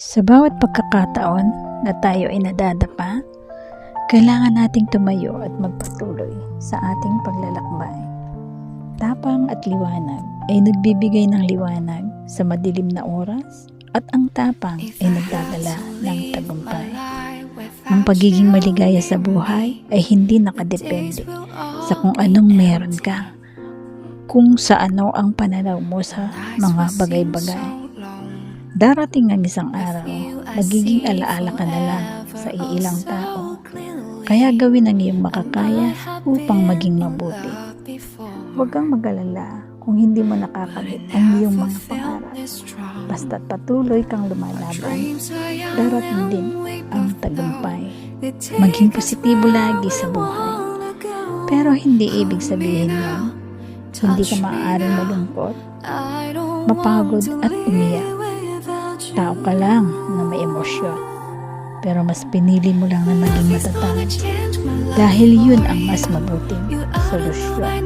Sa bawat pagkakataon na tayo ay nadadapa, kailangan nating tumayo at magpatuloy sa ating paglalakbay. Tapang at liwanag ay nagbibigay ng liwanag sa madilim na oras at ang tapang ay nagdadala ng tagumpay. Ang pagiging maligaya sa buhay ay hindi nakadepende sa kung anong meron ka, kung sa ano ang pananaw mo sa mga bagay-bagay. Darating ang isang araw, magiging alaala ka na lang sa iilang tao. Kaya gawin ang iyong makakaya upang maging mabuti. Huwag kang mag-alala kung hindi mo nakakamit ang iyong mga pangarap. Basta't patuloy kang lumalaban, darating din ang tagumpay. Maging positibo lagi sa buhay. Pero hindi ibig sabihin yun, hindi ka maaaring malungkot, mapagod at umiyak. Tao ka lang na may emosyon. Pero mas pinili mo lang na maging matatag dahil yun ang mas mabuting solusyon.